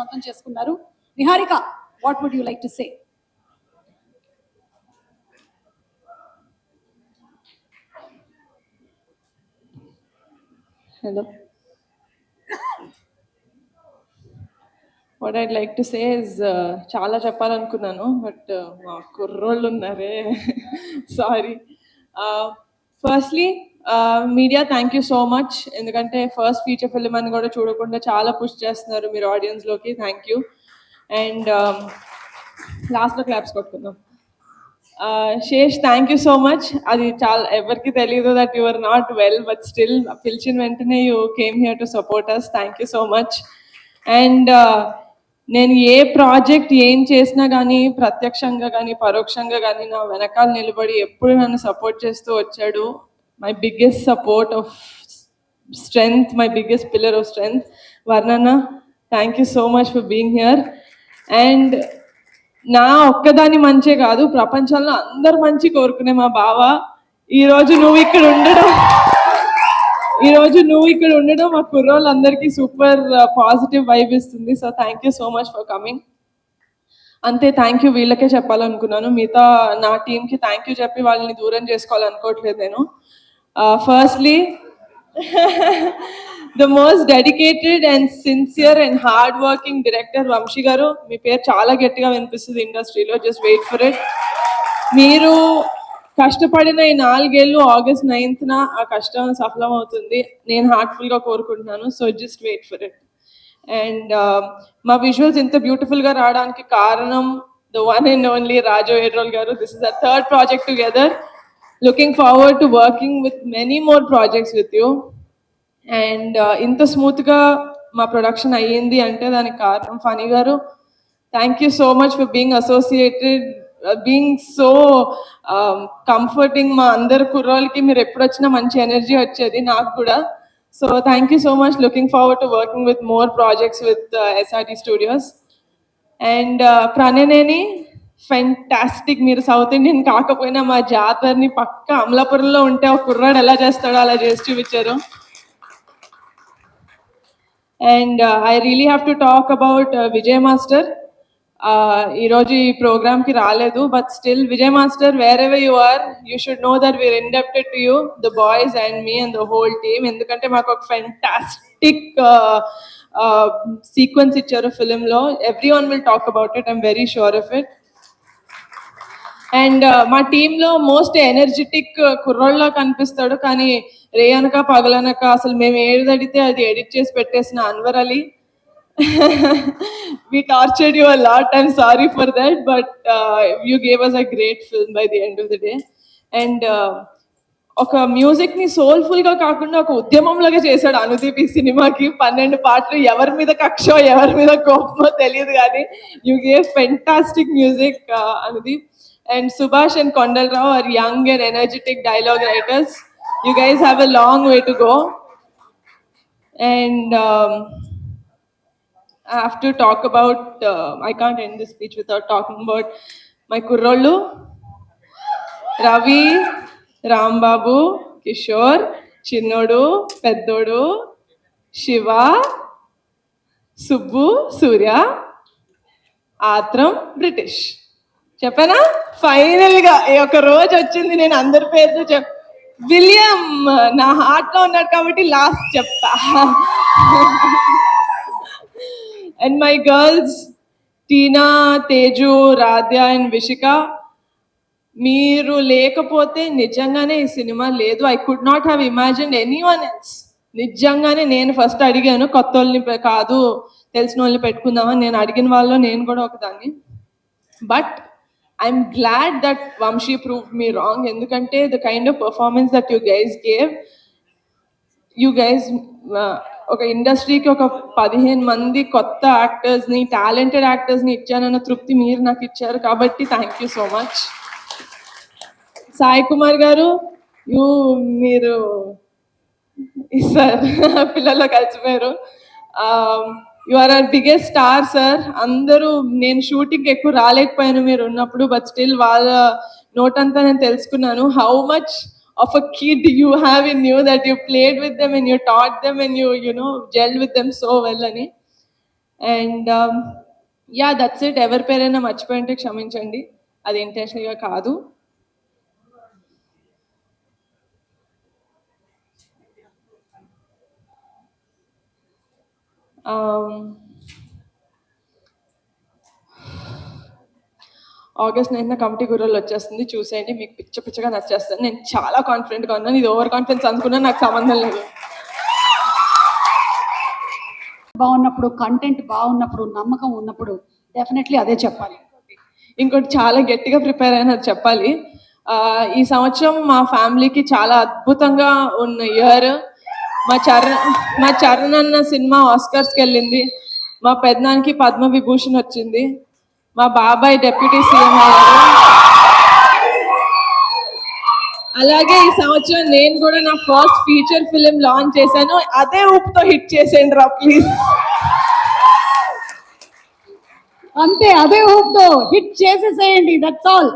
సొంతం చేసుకున్నారు. Niharika what would you like to say hello what I'd like to say is చాలా చెప్పాలనుకున్నాను but uh, మా కుర్రోళ్ళు ఉన్నారే. Sorry firstly media thank you so much ఎందుకంటే ఫస్ట్ ఫీచర్ ఫిల్మ్ అని కూడా చూడకుండా చాలా పుష్ చేస్తున్నారు మీరు ఆడియన్స్లోకి థ్యాంక్ యూ అండ్ లాస్ట్లో claps కొట్టుకుందాం. Sesh thank you so much అది చాలా ఎవరికి తెలియదు that you are not well but still పిలిచిన వెంటనే you came here to support us thank you so much and నేను ఏ ప్రాజెక్ట్ ఏం చేసినా కానీ ప్రత్యక్షంగా కానీ పరోక్షంగా కానీ నా వెనకాల నిలబడి ఎప్పుడు నన్ను సపోర్ట్ చేస్తూ వచ్చాడు. My biggest support of strength my biggest pillar of strength వర్ణన్న thank you so much for being here and నా ఒక్కదాని మంచే కాదు ప్రపంచంలో అందరు మంచి కోరుకునే మా బావ. ఈ రోజు నువ్వు ఇక్కడ ఉండడం ఈ రోజు నువ్వు ఇక్కడ ఉండడం మా కుర్రోళ్ళందరికీ సూపర్ uh, పాజిటివ్ వైబ్ ఇస్తుంది. So thank you so much for coming అంతే థ్యాంక్ యూ వీళ్ళకే చెప్పాలనుకున్నాను. మిగతా నా టీంకి థ్యాంక్ యూ చెప్పి వాళ్ళని దూరం చేసుకోవాలనుకోవట్లేదు నేను. Firstly the most dedicated and sincere and hard working director Vamsi గారు మీ పేరు చాలా గట్టిగా వినిపిస్తుంది ఇండస్ట్రీలో. జస్ట్ వెయిట్ ఫర్ ఇట్ మీరు కష్టపడిన ఈ నాలుగేళ్ళు ఆగస్ట్ నైన్త్న ఆ కష్టం సఫలం అవుతుంది నేను హార్ట్ఫుల్గా కోరుకుంటున్నాను. So just wait for it and మా విజువల్స్ ఇంత బ్యూటిఫుల్గా రావడానికి కారణం the one and only Raju Edurolu గారు this is a third project together looking forward to working with many more projects with you and ఇంత స్మూత్గా మా ప్రొడక్షన్ అయ్యింది అంటే దానికి కారణం ఫనీ గారు. Thank you so much for being associated being so comforting మా అందరు కుర్రోళ్ళకి. మీరు ఎప్పుడు వచ్చినా మంచి ఎనర్జీ వచ్చేది నాకు కూడా. So thank you so much looking forward to working with more projects with SRT studios and ప్రణనేని fantastic మీరు సౌత్ ఇండియన్ కాకపోయినా మా జాతరని పక్క అమలాపురంలో ఉంటే ఒక కుర్రాడు ఎలా చేస్తాడో అలా చేసి చూపించారు. And I really have to talk about Vijay master ఈరోజు ఈ ప్రోగ్రామ్కి రాలేదు but still Vijay master wherever you are you should know that we're indebted to you the boys and me and the whole team ఎందుకంటే మాకు ఒక fantastic sequence ఇచ్చారు ఫిలింలో every one will talk about it I'm very sure of it and మా టీంలో most energetic కుర్రోళ్ళ కనిపిస్తాడు కానీ రే అనక పగలనక అసలు మేము ఏది అడిగితే అది ఎడిట్ చేసి పెట్టేసిన Anwar Ali we tortured you a lot. I'm sorry for that, but uh, you gave us a great film by the end of the day. And ఒక మ్యూజిక్ని సోల్ఫుల్గా కాకుండా ఒక ఉద్యమం లాగా చేశాడు అనుదీప్ ఈ సినిమాకి పన్నెండు పాటలు ఎవరి మీద కక్షో ఎవరి మీద కోపమో తెలియదు కానీ you gave fantastic music Anudeep And Subhash and Kondal Rao are young and energetic dialogue writers. You guys have a long way to go. And um, I have to talk about, uh, I can't end this speech without talking about my Kurrolu, Ravi, Ram Babu, Kishore, Chinnodu, Peddodu, Shiva, Subbu, Surya, Atram, British. చెప్పానా? ఫైనల్గా ఈ ఒక రోజు వచ్చింది నేను అందరి పేరుతో చెప్ విలియం నా హార్ట్లో ఉన్నాడు కాబట్టి లాస్ట్ చెప్తా. And my girls Tina Teju Radhya and Vishika మీరు లేకపోతే నిజంగానే ఈ సినిమా లేదు. I could not have imagine any one else నిజంగానే నేను ఫస్ట్ అడిగాను కొత్త వాళ్ళని కాదు తెలిసిన వాళ్ళని పెట్టుకుందామని. నేను అడిగిన వాళ్ళు నేను కూడా ఒకదాన్ని. But I'm glad that Vamsi prove me wrong ఎందుకంటే the kind of performance that you guys gave you guys ఒక ఇండస్ట్రీకి ఒక పదిహేను మంది కొత్త యాక్టర్స్ని టాలెంటెడ్ యాక్టర్స్ని ఇచ్చానన్న తృప్తి మీరు నాకు ఇచ్చారు కాబట్టి thank you so much Sai Kumar గారు యూ మీరు సార్ పిల్లల్లో కలిసిపోయారు. Um, you are are biggest star sir అందరూ నేను షూటింగ్ ఎక్కువ రాలేకపోయాను మీరు ఉన్నప్పుడు బట్ స్టిల్ వాళ్ళ నోట్ అంతా నేను తెలుసుకున్నాను. How much of a kid you have in you that you played with them and you taught them and you you know gel with them so well అని. And yeah that's it ఎవరి పేరైనా మర్చిపోయింటే క్షమించండి. అది ఇంటెన్షనల్గా కాదు. August ninth committee గుర్రలు వచ్చేస్తుంది. చూసేయండి. మీకు పిచ్చ పిచ్చగా నచ్చేస్తుంది. నేను చాలా కాన్ఫిడెంట్గా ఉన్నాను. ఇది ఓవర్ కాన్ఫిడెన్స్ అనుకున్నా నాకు సంబంధం లేదు. బాగున్నప్పుడు కంటెంట్ బాగున్నప్పుడు నమ్మకం ఉన్నప్పుడు డెఫినెట్లీ అదే చెప్పాలి. ఇంకోటి చాలా గట్టిగా ప్రిపేర్ అయినది చెప్పాలి. ఆ, ఈ సంవత్సరం మా ఫ్యామిలీకి చాలా అద్భుతంగా ఉన్న ఇయర్ మా చరణ్ మా చరణ్ అన్న సినిమా ఆస్కర్స్కి వెళ్ళింది మా పెద్దనానికి పద్మ విభూషణ్ వచ్చింది. మా బాబాయ్ డెప్యూటీ సీఎం అయ్యారు. అలాగే ఈ సంవత్సరం నేను కూడా నా ఫస్ట్ ఫీచర్ ఫిలిం లాంచ్ చేశాను. అదే ఊపుతో హిట్ చేసేయండి రా ప్లీజ్ అంతే అదే ఊపుతో హిట్ చేసేసేయండి దట్స్ ఆల్